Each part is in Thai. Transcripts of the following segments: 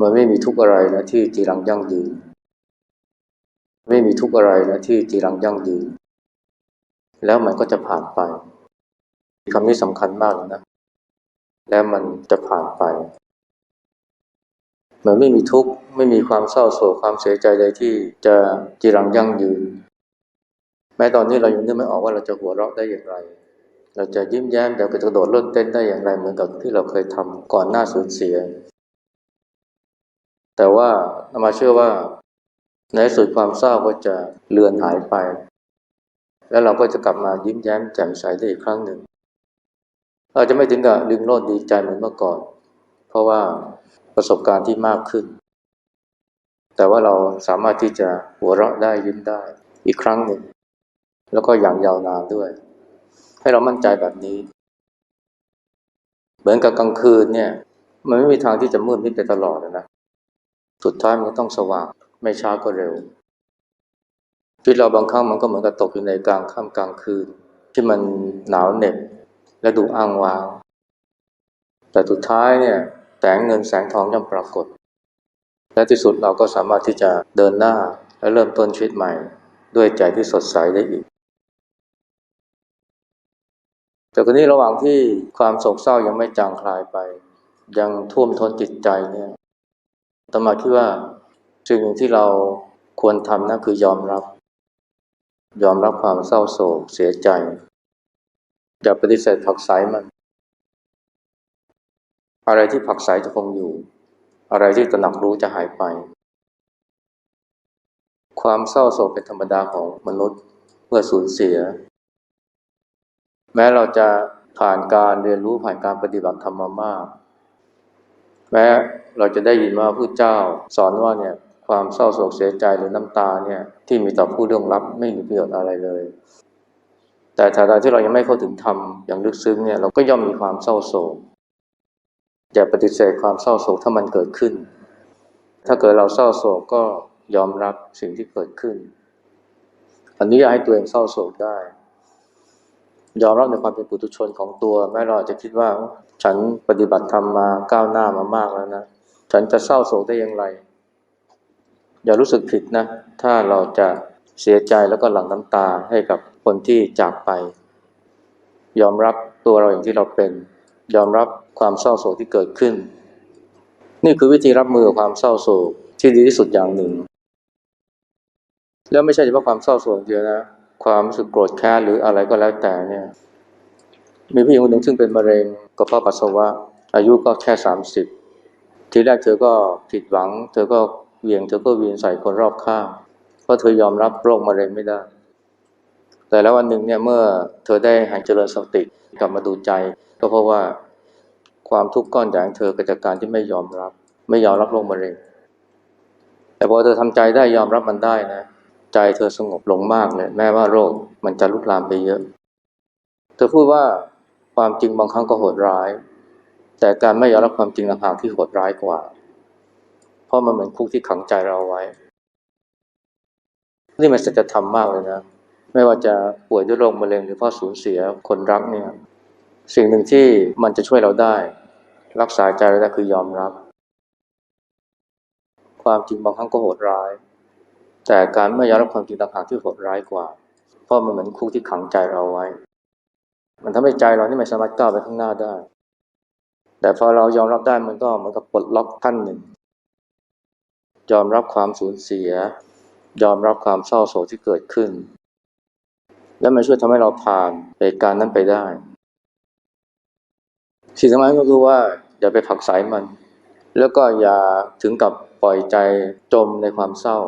มันไม่มีทุกข์อะไรนะที่จีรังยั่งยืน ไม่มีทุกข์อะไรนะที่จีรังยั่งยืน แล้วมันก็จะผ่านไปคำนี้สำคัญมากเลยนะ แล้วมันจะผ่านไป มันไม่มีทุกข์ไม่มีความเศร้าโศกความเสียใจใดที่จะจีรังยั่งยืน แม้ตอนนี้เรายังนึกไม่ออกว่าเราจะหัวเราะได้อย่างไร เราจะยิ้มแย้มเราจะกระโดดเล่นเต้นได้อย่างไรเหมือนกับที่เราเคยทำก่อนหน้าสูญเสีย แต่ว่าอามาเชื่อว่าในสุดความเศร้าก็จะเลือนหายไป แล้วเราก็จะกลับมายิ้มแย้มแจ่มใสได้อีกครั้งหนึ่งเราจะไม่ถึงกับลืมโลดดีใจเหมือนเมื่อก่อน เพราะว่าประสบการณ์ที่มากขึ้น แต่ว่าเราสามารถที่จะหัวเราะได้ยิ้มได้อีกครั้งหนึ่ง แล้วก็อย่างยาวนานด้วย ให้เรามั่นใจแบบนี้ เหมือนกับกลางคืนเนี่ย มันไม่มีทางที่จะมืดมิดไปตลอดนะ สุดท้ายมันก็ต้องสว่างไม่ช้าก็เร็วชีวิตเราบางครั้งมันก็เหมือนกับตกอยู่ในกลางค่ำกลางคืน ที่มันหนาวเหน็บและดูอ้างว้างแต่สุดท้ายเนี่ยแสงเงินแสงทองย่อมปรากฏ และที่สุดเราก็สามารถที่จะเดินหน้าและเริ่มต้นชีวิตใหม่ ด้วยใจที่สดใสได้อีก แต่คนนี้ระหว่างที่ความโศกเศร้ายังไม่จางคลายไป ยังท่วมท้นจิตใจเนี่ย ตมาคิดว่าสิ่งหนึ่งที่เราควรทำนะคือยอมรับ ยอมรับความเศร้าโศกเสียใจ อย่าปฏิเสธผักใสมัน อะไรที่ผักใสจะคงอยู่ อะไรที่ตระหนักรู้จะหายไป ความเศร้าโศกเป็นธรรมดาของมนุษย์เมื่อสูญเสีย แม้เราจะผ่านการเรียนรู้ผ่านการปฏิบัติธรรมมามาก แม้เราจะได้ยินว่าผู้เจ้าสอนว่าเนี่ยความเศร้าโศกเสียใจหรือน้ำตาเนี่ยที่มีต่อผู้เรื่องรับไม่มีประโยชน์อะไรเลย แต่ถ้าใดที่เรายังไม่เข้าถึงธรรมอย่างลึกซึ้งเนี่ยเราก็ย่อมมีความเศร้าโศกอย่าปฏิเสธความเศร้าโศกถ้ามันเกิดขึ้น ถ้าเกิดเราเศร้าโศกก็ยอมรับสิ่งที่เกิดขึ้น อันุญาให้ตัวเองเศร้าโศกได้ ยอมรับในความเป็นปุถุชนของตัว แม้เราจะคิดว่าฉันปฏิบัติธรรมมาก้าวหน้ามามากแล้วนะ ฉันจะเศร้าโศกได้อย่างไร อย่ารู้สึกผิดนะ ถ้าเราจะเสียใจแล้วก็หลั่งน้ำตาให้กับคนที่จากไป ยอมรับตัวเราอย่างที่เราเป็น ยอมรับความเศร้าโศกที่เกิดขึ้น นี่คือวิธีรับมือกับความเศร้าโศกที่ดีที่สุดอย่างหนึ่ง แล้วไม่ใช่เฉพาะความเศร้าโศกเดียวนะ ความรู้สึกโกรธแค้นหรืออะไรก็แล้วแต่เนี่ย มีผู้หญิงคนหนึ่งซึ่งเป็นมะเร็งกระเพาะปัสสาวะ อายุก็แค่สามสิบทีแรกเธอก็ผิดหวัง เธอก็เหวียงเธอก็เวียนใส่คนรอบข้างเพราะเธอยอมรับโรคมะเร็งไม่ได้ แต่แล้ววันหนึ่งเนี่ยเมื่อเธอได้หันเจริญสติกลับมาดูใจ ก็เพราะว่าความทุกข์ก้อนใหญ่ของเธอเกิดจากการที่ไม่ยอมรับ ไม่ยอมรับโรคมะเร็ง แต่พอเธอทำใจได้ยอมรับมันได้นะ ใจเธอสงบลงมากเลยแม้ว่าโรคมันจะลุกลามไปเยอะ เธอพูดว่าความจริงบางครั้งก็โหดร้าย แต่การไม่ยอมรับความจริงต่างหากที่โหดร้ายกว่า เพราะมันเหมือนคุกที่ขังใจเราไว้ นี่มันสัจธรรมมากเลยนะ ไม่ว่าจะป่วยด้วยโรคมะเร็งหรือเพราะสูญเสียคนรักเนี่ย สิ่งหนึ่งที่มันจะช่วยเราได้ รักษาใจเราได้คือยอมรับ ความจริงบางครั้งก็โหดร้าย แต่การไม่ยอมรับความจริงต่างหากที่โหดร้ายกว่า เพราะมันเหมือนคุกที่ขังใจเราไว้ มันทำให้ใจเรานี่ไม่สามารถก้าวไปข้างหน้าได้ แต่พอเรายอมรับได้มันก็เหมือนกับปลดล็อกขั้นหนึ่ง ยอมรับความสูญเสีย ยอมรับความเศร้าโศกที่เกิดขึ้น และมันช่วยทำให้เราผ่านเหตุการณ์นั้นไปได้สิ่งสำคัญก็คือว่าอย่าไปผลักไสมัน แล้วก็อย่าถึงกับปล่อยใจจมในความเศร้า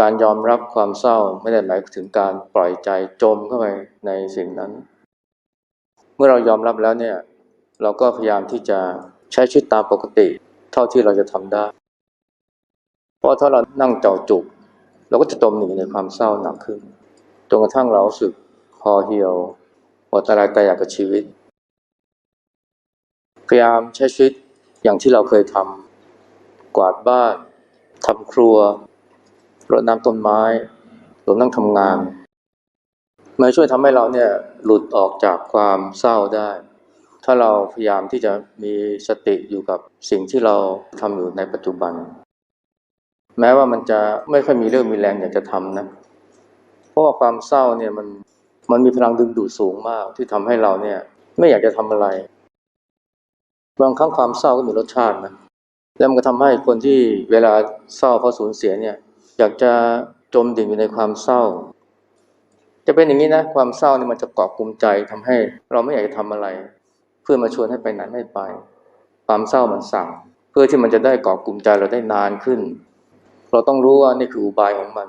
การยอมรับความเศร้าไม่ได้หมายถึงการปล่อยใจจมเข้าไปในสิ่งนั้น เมื่อเรายอมรับแล้วเนี่ย เราก็พยายามที่จะใช้ชีวิตตามปกติ เท่าที่เราจะทำได้ เพราะถ้าเรานั่งเจ้าจุก เราก็จะจมหนีในความเศร้าหนักขึ้นจนกระทั่งเราสึกพอเหี่ยวหมดอะไรแต่อยากกับชีวิต พยายามใช้ชีวิตอย่างที่เราเคยทำกวาดบ้านทำครัว รดน้ำต้นไม้หรือนั่งทำงานมันช่วยทำให้เราเนี่ยหลุดออกจากความเศร้าได้ ถ้าเราพยายามที่จะมีสติอยู่กับสิ่งที่เราทำอยู่ในปัจจุบัน แม้ว่ามันจะไม่ค่อยมีเรื่องมีแรงอยากจะทำนะ เพราะว่าความเศร้าเนี่ยมันมันมีพลังดึงดูดสูงมากที่ทำให้เราเนี่ยไม่อยากจะทำอะไร บางครั้งความเศร้าก็มีรสชาตินะแล้วมันก็ทำให้คนที่เวลาเศร้าเพราะสูญเสียเนี่ย อยากจะจมดิ่งอยู่ในความเศร้า จะเป็นอย่างนี้นะ ความเศร้านี่มันจะเกาะกลุ่มใจทำให้ เราไม่อยากจะทำอะไร เพื่อมาชวนให้ไปไหนไม่ไป ความเศร้ามันสั่ง เพื่อที่มันจะได้เกาะกลุ่มใจเราได้นานขึ้น เราต้องรู้ว่านี่คืออุบายของมัน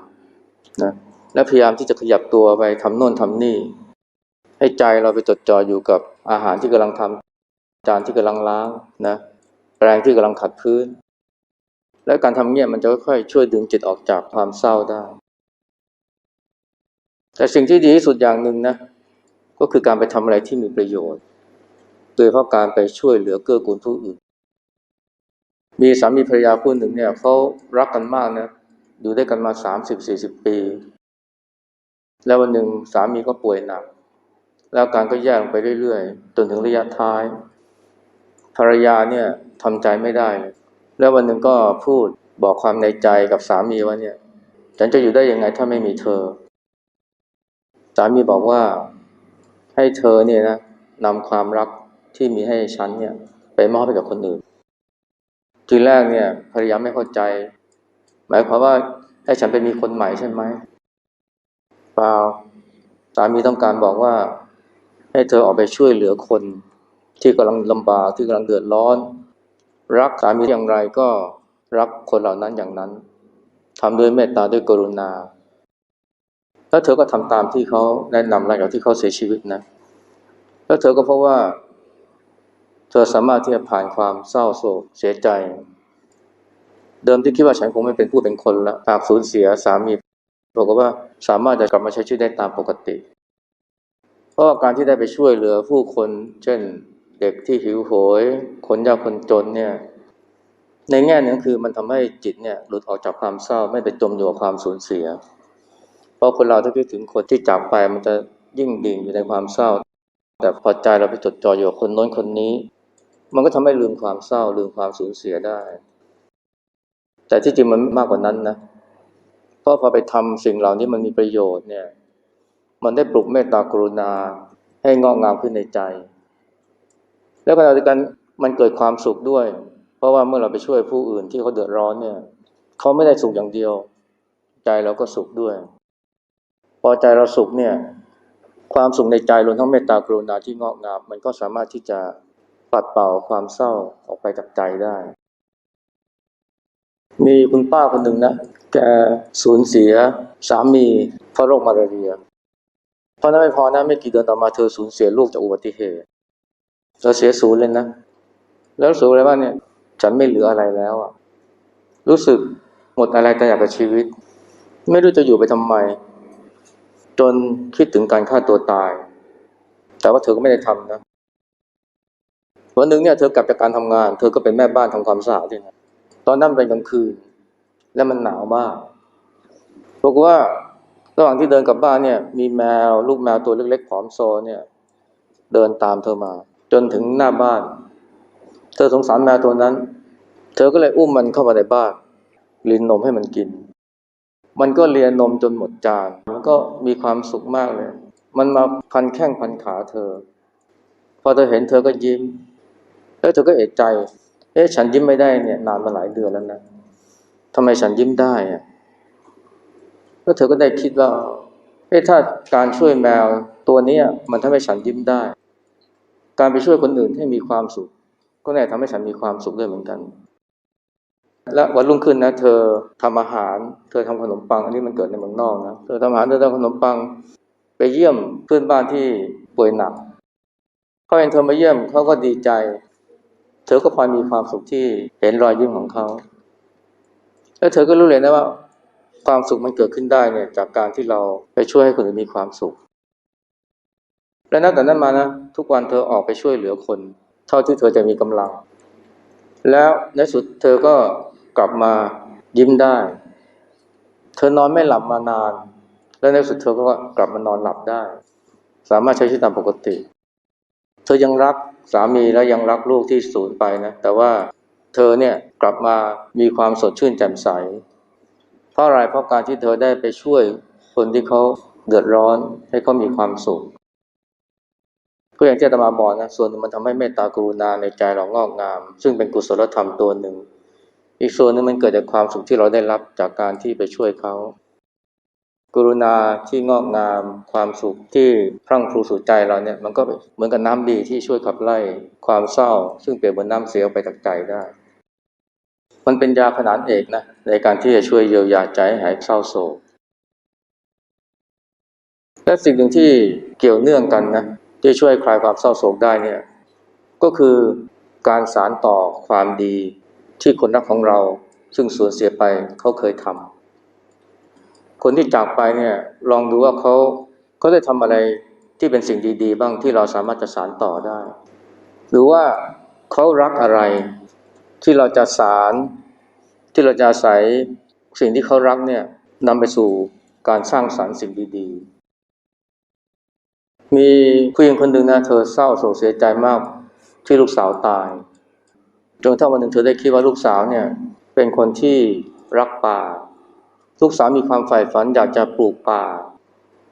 นะและพยายามที่จะขยับตัวไปทำโน่นทำนี่ ให้ใจเราไปจดจ่ออยู่กับอาหารที่กำลังทำจานที่กำลังล้างนะแปรงที่กำลังขัดพื้น และการทำเงี้ยมันจะค่อยๆช่วยดึงจิตออกจากความเศร้าได้ แต่สิ่งที่ดีที่สุดอย่างหนึ่งนะ ก็คือการไปทำอะไรที่มีประโยชน์ โดยเฉพาะการไปช่วยเหลือเกื้อกูลผู้อื่น มีสามีภรรยาคู่หนึ่งเนี่ยเขารักกันมากนะ อยู่ด้วยกันมาสามสิบสี่สิบปี แล้ววันหนึ่งสามีก็ป่วยหนัก แล้วอาการก็แย่ลงไปเรื่อยๆ จนถึงระยะท้าย ภรรยาเนี่ยทำใจไม่ได้ แล้ววันหนึ่งก็พูดบอกความในใจกับสามีว่าเนี่ย ฉันจะอยู่ได้ยังไงถ้าไม่มีเธอ สามีบอกว่าให้เธอเนี่ยนะนำความรักที่มีให้ฉันเนี่ย ไปมอบให้กับคนอื่น ทีแรกเนี่ยภรรยาไม่เข้าใจ หมายความว่าให้ฉันไปมีคนใหม่ใช่ไหมเปล่าสามีต้องการบอกว่า ให้เธอออกไปช่วยเหลือคนที่กำลังลำบากที่กำลังเดือดร้อน รักสามีอย่างไรก็รักคนเหล่านั้นอย่างนั้นทำด้วยเมตตาด้วยกรุณา แล้วเธอก็ทำตามที่เขาแนะนำหลังจากที่เขาเสียชีวิตนะ แล้วเธอก็เพราะว่า เธอสามารถที่จะผ่านความเศร้าโศกเสียใจ เดิมที่คิดว่าฉันคงไม่เป็นผู้เป็นคนละหากสูญเสียสามีบอกว่าสามารถจะกลับมาใช้ชีวิตได้ตามปกติ เพราะาการที่ได้ไปช่วยเหลือผู้คน เช่น เด็กที่หิวโหย คนยากคนจนเนี่ย ในแง่นึงคือมันทำให้จิตเนี่ยหลุดออกจากความเศร้าไม่ไปจมอยู่กับความสูญเสีย เพราะคนเราถ้าคิดถึงคนที่จากไปมันจะยิ่งดิ่งอยู่ในความเศร้า แต่พอใจเราไปจดจ่ออยู่กับคนน้นคนนี้ มันก็ทำให้ลืมความเศร้า ลืมความสูญเสียได้ แต่ที่จริงมันมากกว่านั้นนะเพราะพอไปทำสิ่งเหล่านี้มันมีประโยชน์เนี่ย มันได้ปลุกเมตตากรุณาให้งอกงามขึ้นในใจ แล้วขณะเดียวกันมันเกิดความสุขด้วย เพราะว่าเมื่อเราไปช่วยผู้อื่นที่เขาเดือดร้อนเนี่ยเขาไม่ได้สุขอย่างเดียว ใจเราก็สุขด้วย พอใจเราสุขเนี่ยความสุขในใจรวมทั้งเมตตากรุณาที่งอกงามมันก็สามารถที่จะปัดเป่าความเศร้าออกไปจากใจได้ มีคุณป้าคนหนึ่งนะแกสูญเสียสามีเพราะโรคมาลาเรียเพราะนั้นไม่พอนะไม่กี่เดือนต่อมาเธอสูญเสียลูกจากอุบัติเหตุ เธอเสียศูนย์เลยนะ แล้วรู้สึกอะไรบ้างเนี่ย ฉันไม่เหลืออะไรแล้วอะรู้สึกหมดอะไรแต่อยากกับชีวิต ไม่รู้จะอยู่ไปทำไม จนคิดถึงการฆ่าตัวตาย แต่ว่าเธอก็ไม่ได้ทำนะ วันหนึ่งเนี่ยเธอกลับจากการทำงาน เธอก็เป็นแม่บ้านทำความสะอาดที่นะตอนนั้นเป็นกลางคืน และมันหนาวมากบอกว่าระหว่างที่เดินกลับบ้านเนี่ย มีแมวลูกแมวตัวเล็กๆผอมโซเนี่ย เดินตามเธอมา จนถึงหน้าบ้าน เธอสงสารแมวตัวนั้น เธอก็เลยอุ้มมันเข้ามาในบ้านลินนมให้มันกิน มันก็เลียนมจนหมดจาน มันก็มีความสุขมากเลย มันมาพันแข้งพันขาเธอ พอเธอเห็นเธอก็ยิ้ม แล้วเธอก็เอะใจ เอ๊ะฉันยิ้มไม่ได้เนี่ยนานมาหลายเดือนแล้วนะทำไมฉันยิ้มได้อะแล้วเธอก็ได้คิดว่าเอ๊ะถ้าการช่วยแมวตัวเนี้ยมันทำให้ฉันยิ้มได้ การไปช่วยคนอื่นให้มีความสุข ก็แน่ทำให้ฉันมีความสุขด้วยเหมือนกัน และวันรุ่งขึ้นนะ เธอทำอาหาร เธอทำขนมปัง อันนี้มันเกิดในเมืองนอกนะ เธอทำอาหารเธอทำขนมปัง ไปเยี่ยมเพื่อนบ้านที่ป่วยหนักเขาเห็นเธอมาเยี่ยมเขาก็ดีใจ เธอก็พลอยมีความสุขที่เห็นรอยยิ้มของเขา แล้วเธอก็รู้เลยนะว่าความสุขมันเกิดขึ้นได้เนี่ยจากการที่เราไปช่วยให้คนอื่นมีความสุข และนับแต่นั้นมานะทุกวันเธอออกไปช่วยเหลือคน เท่าที่เธอจะมีกำลัง แล้วในสุดเธอก็กลับมายิ้มได้ เธอนอนไม่หลับมานาน แล้วในสุดเธอก็กลับมานอนหลับได้ สามารถใช้ชีวิตตามปกติ เธอยังรักสามีแล้วยังรักลูกที่สูญไปนะ แต่ว่าเธอเนี่ยกลับมามีความสดชื่นแจ่มใส เพราะอะไรเพราะการที่เธอได้ไปช่วยคนที่เขาเดือดร้อนให้เขามีความสุข ก็ออย่างที่ตมาบอกนะส่วนหนึ่งมันทำให้เมตตากรุณาในใจเรางอกงาม ซึ่งเป็นกุศลธรรมตัวหนึ่ง อีกส่วนหนึงมันเกิดจากความสุขที่เราได้รับจากการที่ไปช่วยเขา กรุณาที่งอกงาม ความสุขที่พรั่งพรูสู่ใจเราเนี่ยมันก็เหมือนกับน้ำดีที่ช่วยขับไล่ความเศร้า ซึ่งเปรียบเหมือนน้ำเสียออกไปจากใจได้ มันเป็นยาขนานเอกนะในการที่จะช่วยเยียวยาใจให้หายเศร้าโศกและสิ่งหนึ่งที่เกี่ยวเนื่องกันนะ ที่ช่วยคลายความเศร้าโศกได้เนี่ยก็คือการสารต่อความดีที่คนรักของเรา ซึ่งสูญเสียไปเขาเคยทำคนที่จากไปเนี่ยลองดูว่าเขาเขาได้ทำอะไรที่เป็นสิ่งดี ๆ บ้างที่เราสามารถจะสารต่อได้ หรือว่าเขารักอะไรที่เราจะสารที่เราจะอาศัยสิ่งที่เขารักเนี่ยนำไปสู่การสร้างสรรค์สิ่งดี ๆ มีผู้หญิงคนหนึ่งนะเธอเศร้าโศกเสียใจมากที่ลูกสาวตาย จนถ้าวันหนึ่งเธอได้คิดว่าลูกสาวเนี่ยเป็นคนที่รักป่า ลูกสาวมีความใฝ่ฝันอยากจะปลูกป่า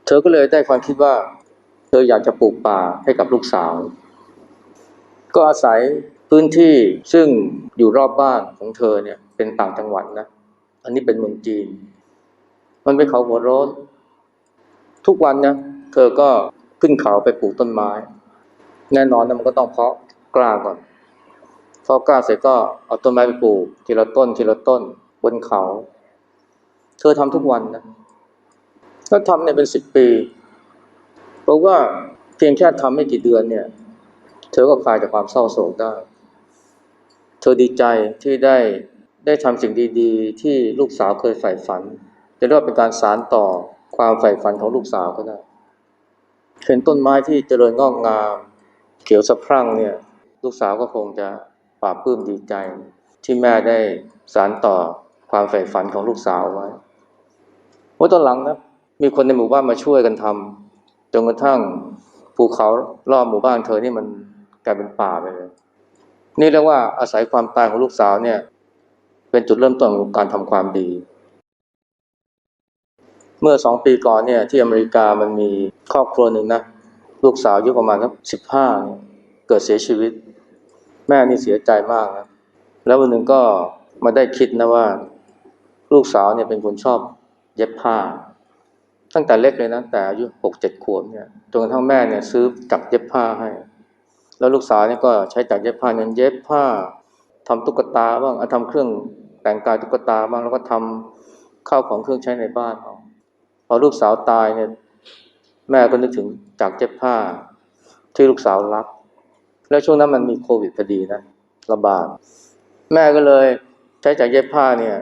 เธอก็เลยได้ความคิดว่า เธออยากจะปลูกป่าให้กับลูกสาว ก็อาศัยพื้นที่ซึ่งอยู่รอบบ้านของเธอเนี่ยเป็นต่างจังหวัดนะ อันนี้เป็นเมืองจีน มันเป็นเขาหัวร้นทุกวันนะเธอก็ ขึ้นเขาไปปลูกต้นไม้ แน่นอนนะมันก็ต้องเพาะกล้าก่อนพอกล้าเสร็จก็เอาต้นไม้ไปปลูก ทีละต้น ทีละต้น บนเขา เธอทำทุกวันนะแล้วทำเนี่ยเป็นสิบปีเพราะว่าเพียงแค่ทำไม่กี่เดือนเนี่ย เธอก็คลายจากความเศร้าโศกได้ เธอดีใจที่ได้ได้ทำสิ่งดีๆ ที่ลูกสาวเคยใฝ่ฝัน จะเรียกว่าเป็นการสารต่อความใฝ่ฝันของลูกสาวก็ได้ เห็นต้นไม้ที่เจริญงอกงาม เขียวสะพรั่งเนี่ย ลูกสาวก็คงจะปาบปลื้มดีใจ ที่แม่ได้สารต่อความใฝ่ฝันของลูกสาวไว้เมื่อตอนหลังนะมีคนในหมู่บ้านมาช่วยกันทำจนกระทั่งภูเขารอบหมู่บ้านเธอนี่มันกลายเป็นป่าไปเลย นี่เรียกว่าอาศัยความตายของลูกสาวเนี่ย เป็นจุดเริ่มต้นของการทำความดี เมื่อสองปีก่อนเนี่ยที่อเมริกามันมีครอบครัวหนึ่งนะลูกสาวอายุประมาณสักสิบห้าเกิดเสียชีวิต แม่นี่เสียใจมากนะแล้ววันหนึ่งก็มาได้คิดนะว่า ลูกสาวเนี่ยเป็นคนชอบเย็บผ้า ตั้งแต่เล็กเลยนะแต่อายุหกเจ็ดขวบเนี่ยจนกระทั่งแม่เนี่ยซื้อจักเย็บผ้าให้ แล้วลูกสาวเนี่ยก็ใช้จักรเย็บผ้าเนี่ยเย็บผ้าทำตุ๊กตาบ้างเอาทำเครื่องแต่งกายตุ๊กตาบ้างแล้วก็ทำข้าวของเครื่องใช้ในบ้านเอา พอลูกสาวตายเนี่ยแม่ก็นึกถึงจักเย็บผ้าที่ลูกสาวรัก แล้วช่วงนั้นมันมีโควิดพอดีนะระบาดแม่ก็เลยใช้จักเย็บผ้าเนี่ย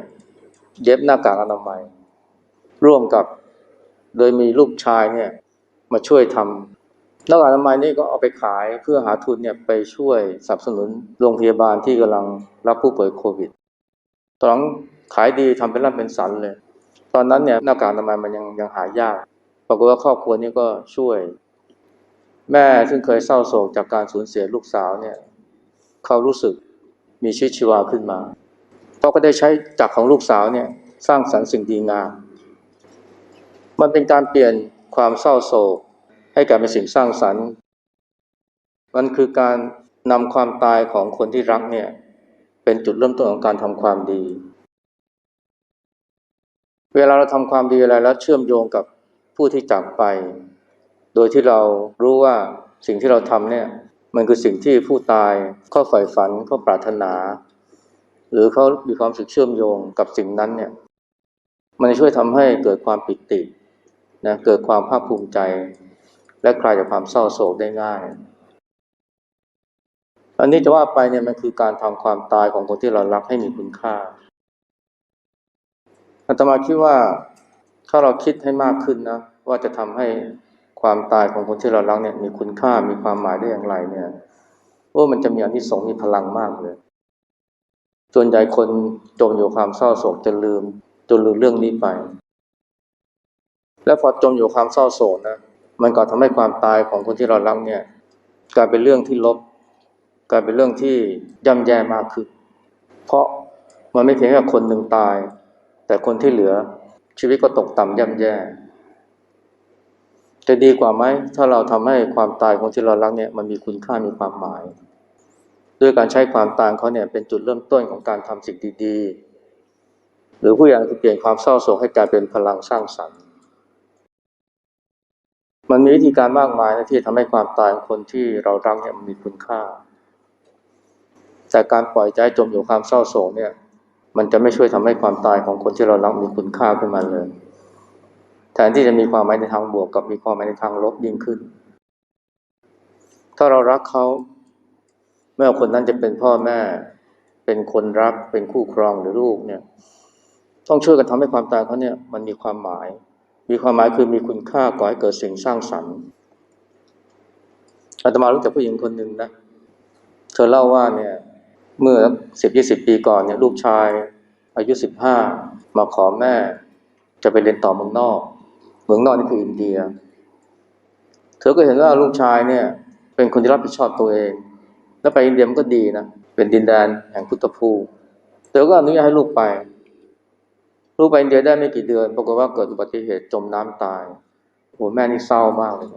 เย็บหน้ากากอนามัย ร่วมกับโดยมีลูกชายเนี่ยมาช่วยทำหน้ากากอนามัยนี่ก็เอาไปขายเพื่อหาทุนเนี่ยไปช่วยสนับสนุนโรงพยาบาลที่กำลังรับผู้ป่วยโควิดตอนขายดีทำเป็นร่ำเป็นสันเลย ตอนนั้นเนี่ยหน้ากากอนามัยมันยังยังหายากปรากฏว่าครอบครัวนี้ก็ช่วย แม่ซึ่งเคยเศร้าโศกจากการสูญเสียลูกสาวเนี่ยเขารู้สึกมีชีวิตชีวาขึ้นมาเพราก็ได้ใช้จักรของลูกสาวเนี่ยสร้างสรรค์สิ่งดีงามมันเป็นการเปลี่ยนความเศร้าโศก ให้กลายเป็นสิ่งสร้างสรรค์ มันคือการนำความตายของคนที่รักเนี่ยเป็นจุดเริ่มต้นของการทำความดี เวลาเราทำความดีอะไรแล้วเชื่อมโยงกับผู้ที่จากไป โดยที่เรารู้ว่าสิ่งที่เราทำเนี่ยมันคือสิ่งที่ผู้ตายเขาใฝ่ฝันเขาปรารถนา หรือเขามีความสึกเชื่อมโยงกับสิ่งนั้นเนี่ยมันช่วยทำให้เกิดความปิตินะเกิดความภาคภูมิใจ และคลายจากความเศร้าโศกได้ง่าย อันนี้จะว่าไปเนี่ยมันคือการทำความตายของคนที่เรารักให้มีคุณค่า อาตมาคิดว่าถ้าเราคิดให้มากขึ้นนะว่าจะทำให้ความตายของคนที่เรารักเนี่ยมีคุณค่ามีความหมายได้อย่างไรเนี่ยว่ามันจะมีอานิสงส์มีพลังมากเลยส่วนใหญ่คนจมอยู่ความเศร้าโศกจะลืมจนลืมเรื่องนี้ไป แล้วพอจมอยู่ความเศร้าโศกนะมันก็ทำให้ความตายของคนที่เรารักเนี่ยกลายเป็นเรื่องที่ลบ กลายเป็นเรื่องที่ย่ำแย่มากขึ้นเพราะมันไม่เพียงแค่คนหนึ่งตาย แต่คนที่เหลือชีวิตก็ตกต่ำย่ำแย่ จะดีกว่าไหมถ้าเราทำให้ความตายของที่เรารักเนี่ยมันมีคุณค่ามีความหมาย ด้วยการใช้ความตายเขาเนี่ยเป็นจุดเริ่มต้นของการทำสิ่งดีๆ หรือผู้อย่างเปลี่ยนความเศร้าโศกให้กลายเป็นพลังสร้างสรรค์ มันมีวิธีการมากมายนะที่ทำให้ความตายของคนที่เรารักเนี่ยมันมีคุณค่า แต่การปล่อยใจจมอยู่ความเศร้าโศกเนี่ย มันจะไม่ช่วยทำให้ความตายของคนที่เรารักมีคุณค่าขึ้นมาเลย แทนที่จะมีความหมายในทางบวกกับมีความหมายในทางลบยิ่งขึ้น ถ้าเรารักเขาไม่ว่าคนนั้นจะเป็นพ่อแม่ เป็นคนรัก เป็นคู่ครองหรือลูกเนี่ย ต้องช่วยกันทำให้ความตายเขาเนี่ยมันมีความหมาย มีความหมายคือมีคุณค่าก่อให้เกิดสิ่งสร้างสรรค์อาตมารู้จักผู้หญิงคนหนึ่งนะ เธอเล่าว่าเนี่ย เมื่อสิบยี่สิบปีก่อนเนี่ยลูกชาย อายุสิบห้ามาขอแม่ จะไปเรียนต่อเมืองนอก เมืองนอกนี่คืออินเดีย เธอก็เห็นว่าลูกชายเนี่ย เป็นคนที่รับผิดชอบตัวเอง แล้วไปอินเดียมันก็ดีนะ เป็นดินแดนแห่งพุทธภูมิเธอก็อนุญาตให้ลูกไป ลูกไปอินเดียได้ไม่กี่เดือนปรากฏว่าเกิดอุบัติเหตุจมน้ำตายโอ้แม่นี่เศร้ามากเลย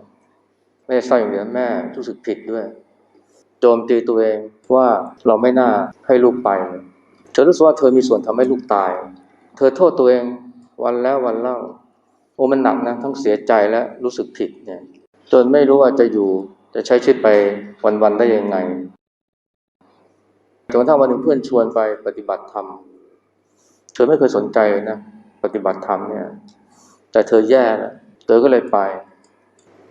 ไม่ได้เศร้าอย่างเดียวแม่รู้สึกผิดด้วย โจมตีตัวเองว่าเราไม่น่าให้ลูกไป เธอรู้สึกว่าเธอมีส่วนทำให้ลูกตาย เธอโทษตัวเองวันแล้ววันเล่า โอ้มันหนักนะทั้งเสียใจและรู้สึกผิดเนี่ยจนไม่รู้ว่าจะอยู่จะใช้ชีวิตไปวันๆได้ยังไงจนกระทั่งวันหนึ่งเพื่อนชวนไปปฏิบัติธรรม เธอไม่เคยสนใจนะปฏิบัติธรรมเนี่ย แต่เธอแย่แล้วเธอก็เลยไป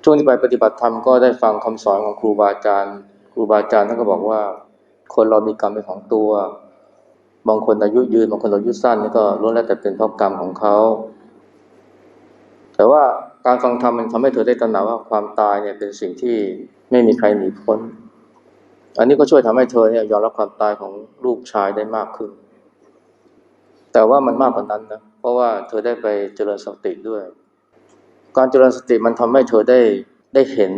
ช่วงที่ไปปฏิบัติธรรมก็ได้ฟังคำสอนของครูบาอาจารย์ รูบาอาจารย์ท่านก็บอกว่า คนเรามีกรรมเป็นของตัว บางคนอายุยืนบางคนอายุสั้นนี่ก็ล้วนแล้วแต่เป็นเพราะกรรมของเขา แต่ว่าการฟังธรรมมันทำให้เธอได้ตระหนักว่าความตายเนี่ยเป็นสิ่งที่ไม่มีใครหนีพ้น อันนี้ก็ช่วยทำให้เธอเนี่ยยอมรับความตายของลูกชายได้มากขึ้น แต่ว่ามันมากกว่านั้นนะ เพราะว่าเธอได้ไปเจริญสติด้วย การเจริญสติมันทำให้เธอได้ได้เห็น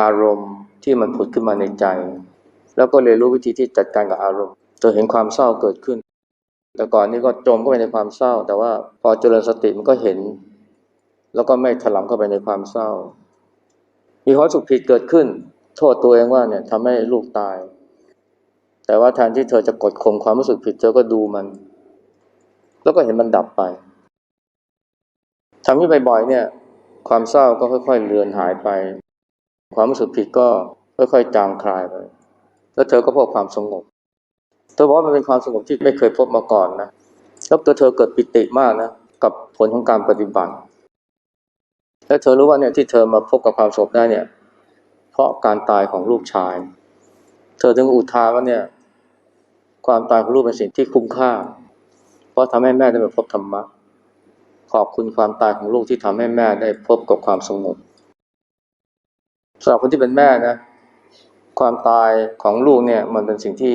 อารมณ์ ที่มันผุดขึ้นมาในใจ แล้วก็เรียนรู้วิธีที่จัดการกับอารมณ์เธอเห็นความเศร้าเกิดขึ้น แต่ก่อนนี้ก็จมเข้าไปในความเศร้า แต่ว่าพอเจริญสติมันก็เห็น แล้วก็ไม่ถลำเข้าไปในความเศร้า มีความสุขผิดเกิดขึ้น โทษตัวเองว่าเนี่ยทำให้ลูกตาย แต่ว่าแทนที่เธอจะกดข่มความรู้สึกผิดเธอก็ดูมัน แล้วก็เห็นมันดับไปทำนี้บ่อยๆเนี่ย ความเศร้าก็ค่อยๆเลือนหายไป ความรู้สึกผิดก็ค่อยๆจางคลายไป แล้วเธอก็พบความสงบ เธอบอกว่ามันเป็นความสงบที่ไม่เคยพบมาก่อนนะ แล้วตัวเธอเกิดปิติมากนะ กับผลของการปฏิบัติ และเธอรู้ว่าเนี่ยที่เธอมาพบกับความสงบได้เนี่ย เพราะการตายของลูกชาย เธอถึงอุทานว่าเนี่ย ความตายของลูกเป็นสิ่งที่คุ้มค่า เพราะทำให้แม่ได้มาพบธรรมะ ขอบคุณความตายของลูกที่ทำให้แม่ได้พบกับความสงบ สำหรับคนที่เป็นแม่นะ ความตายของลูกเนี่ย มันเป็นสิ่งที่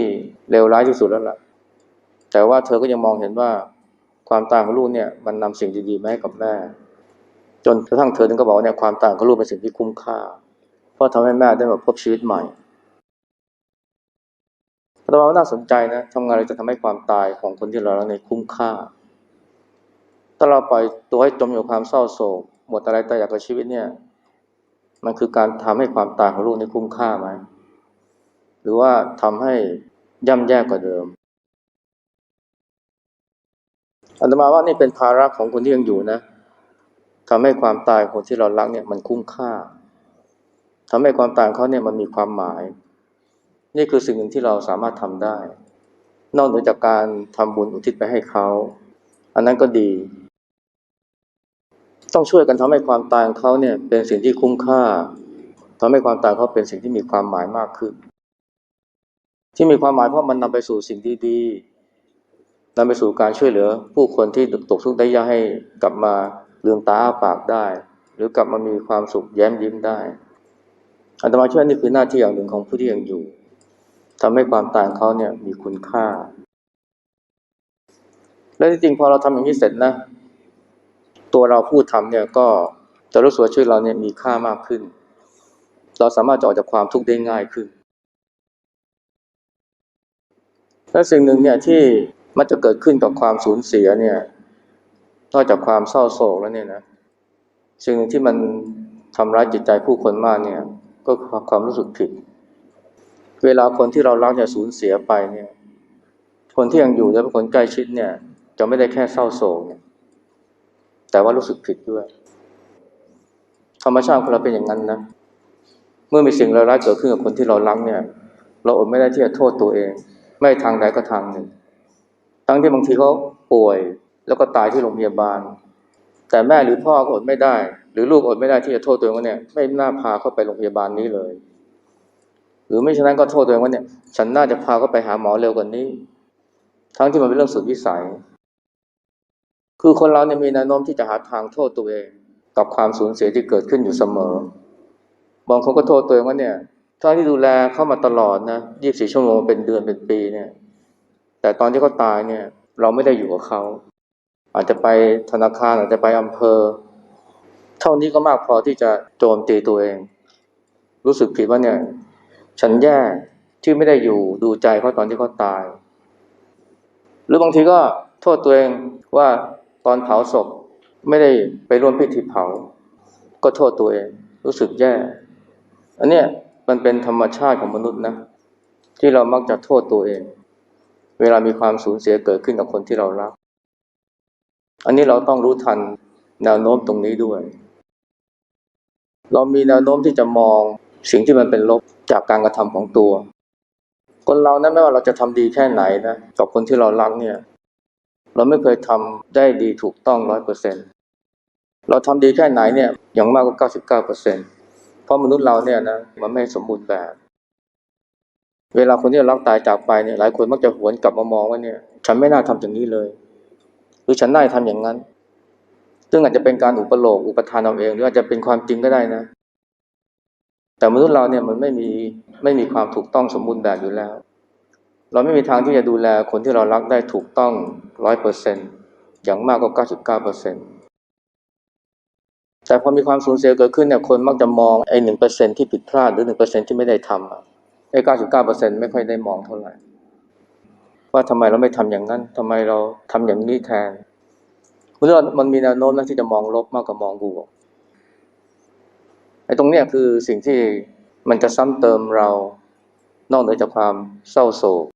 เลวร้ายที่สุดแล้วล่ะ แต่ว่าเธอก็ยังมองเห็นว่าความตายของลูกเนี่ย มันนำสิ่งดีๆมาให้กับแม่ จนกระทั่งเธอถึงก็บอกว่าเนี่ยความตายของลูกเป็นสิ่งที่คุ้มค่า เพราะทำให้แม่ได้มาพบชีวิตใหม่แต่ว่าน่าสนใจนะทำงานเราจะทำให้ความตายของคนที่เรารักในคุ้มค่า ถ้าเราปล่อยตัวให้จมอยู่ความเศร้าโศก หมดอะไรแตายอยากกับชีวิตเนี่ย มันคือการทำให้ความตายของลูกนี่คุ้มค่าไหมหรือว่าทำให้ย่ำแย่กว่าเดิมอันตมาว่านี่เป็นภาระของคนที่ยังอยู่นะทำให้ความตายคนที่เรารักเนี่ยมันคุ้มค่าทำให้ความตายเขาเนี่ยมันมีความหมาย นี่คือสิ่งหนึ่งที่เราสามารถทำได้ นอกเหนือจากการทำบุญอุทิศไปให้เขา อันนั้นก็ดี ต้องช่วยกันทำให้ความตายของเขาเนี่ยเป็นสิ่งที่คุ้มค่าทำให้ความตายเขาเป็นสิ่งที่มีความหมายมากขึ้น ที่มีความหมายเพราะมันนำไปสู่สิ่งดีๆนำไปสู่การช่วยเหลือ ผู้คนที่ตกทุกข์ได้ยากให้กลับมาลืมตาปากได้ หรือกลับมามีความสุขแย้มยิ้มได้อาตมาเชื่อนี่คือหน้าที่อย่างหนึ่งของผู้ที่ยังอยู่ทำให้ความตายของเขาเนี่ยมีคุณค่า และจริงๆพอเราทำอย่างนี้เสร็จนะ ตัวเราผู้ทำเนี่ยก็จะรู้สึกว่าชีวิตเราเนี่ยมีค่ามากขึ้น เราสามารถจะออกจากความทุกข์ได้ง่ายขึ้น และสิ่งหนึ่งเนี่ยที่มันจะเกิดขึ้นกับความสูญเสียเนี่ยนอกจากความเศร้าโศกแล้วเนี่ยนะสิ่งหนึ่งที่มันทำร้ายจิตใจผู้คนมากเนี่ยก็คือความรู้สึกผิด เวลาคนที่เรารักเนี่ยสูญเสียไปเนี่ย คนที่ยังอยู่และเป็นคนใกล้ชิดเนี่ย จะไม่ได้แค่เศร้าโศกเนี่ย แต่ว่ารู้สึกผิดด้วย ธรรมชาติของเราเป็นอย่างนั้นนะ เมื่อมีสิ่งร้ายๆเกิดขึ้นกับคนที่เรารักเนี่ย เราอดไม่ได้ที่จะโทษตัวเอง ไม่ทางใดก็ทางหนึ่ง ทั้งที่บางทีเขาป่วยแล้วก็ตายที่โรงพยาบาล แต่แม่หรือพ่อก็อดไม่ได้ หรือลูกอดไม่ได้ที่จะโทษตัวเองว่าเนี่ย ไม่น่าพาเขาไปโรงพยาบาลนี้เลย หรือไม่ฉะนั้นก็โทษตัวเองว่าเนี่ย ฉันน่าจะพาเขาไปหาหมอเร็วกว่านี้ ทั้งที่มันเป็นเรื่องสุดวิสัย คือคนเราเนี่ยมีแนวโน้มที่จะหาทางโทษตัวเอง กับความสูญเสียที่เกิดขึ้นอยู่เสมอ บางคนก็โทษตัวเองว่าเนี่ยถ้านที่ดูแลเข้ามาตลอดนะ24ชั่วโมงเป็นเดือนเป็นปีเนี่ย แต่ตอนที่เขาตายเนี่ย เราไม่ได้อยู่กับเขา อาจจะไปธนาคารอาจจะไปอำเภอ เท่านี้ก็มากพอที่จะโจมตีตัวเอง รู้สึกผิดว่าเนี่ย ฉันแย่ที่ไม่ได้อยู่ดูใจเขาตอนที่เขาตาย หรือบางทีก็โทษตัวเองว่า ตอนเผาศพไม่ได้ไปร่วมพิธีเผา ก็โทษตัวเอง รู้สึกแย่ อันเนี้ยมันเป็นธรรมชาติของมนุษย์นะ ที่เรามักจะโทษตัวเอง เวลามีความสูญเสียเกิดขึ้นกับคนที่เรารัก อันนี้เราต้องรู้ทันแนวโน้มตรงนี้ด้วย เรามีแนวโน้มที่จะมองสิ่งที่มันเป็นลบจากการกระทำของตัว คนเรานะไม่ว่าเราจะทำดีแค่ไหนนะกับคนที่เรารักเนี่ย เราไม่เคยทำได้ดีถูกต้องร้อยเปอร์เซ็นเราทำดีแค่ไหนเนี่ยอย่างมากก็เก้าสิบเก้าเปอร์เซ็นเพราะมนุษย์เราเนี่ยนะมันไม่สมบูรณ์แบบ เวลาคนที่รักตายจากไปเนี่ยหลายคนมักจะหวนกลับมามองว่าเนี่ย ฉันไม่น่าทำอย่างนี้เลย หรือฉันน่าจะทำอย่างนั้น ซึ่งอาจจะเป็นการอุปโลกอุปทานเอาเอง หรืออาจจะเป็นความจริงก็ได้นะ แต่มนุษย์เราเนี่ยมันไม่มีไม่มีความถูกต้องสมบูรณ์แบบอยู่แล้ว เราไม่มีทางที่จะดูแลคนที่เรารักได้ถูกต้องร้อยเปอร์เซ็นอย่างมากก็เก้าสิบเก้าเปอร์เซ็นแต่พอมีความสูญเสียเกิดขึ้นเนี่ยคนมักจะมองไอ้หนึ่งเปอร์เซ็นที่ผิดพลาดหรือหนึ่งเปอร์เซ็นที่ไม่ได้ทำไอ้เก้าสิบเก้าเปอร์เซ็นไม่ค่อยได้มองเท่าไหร่ ว่าทำไมเราไม่ทำอย่างนั้นทำไมเราทำอย่างนี้แทนเรื่อมันมีแนวโน้มนะที่จะมองลบมากกว่ามองบวกไอ้ตรงเนี้ยคือสิ่งที่มันจะซ้ำเติมเรานอกเหนือจากความเศร้าโศก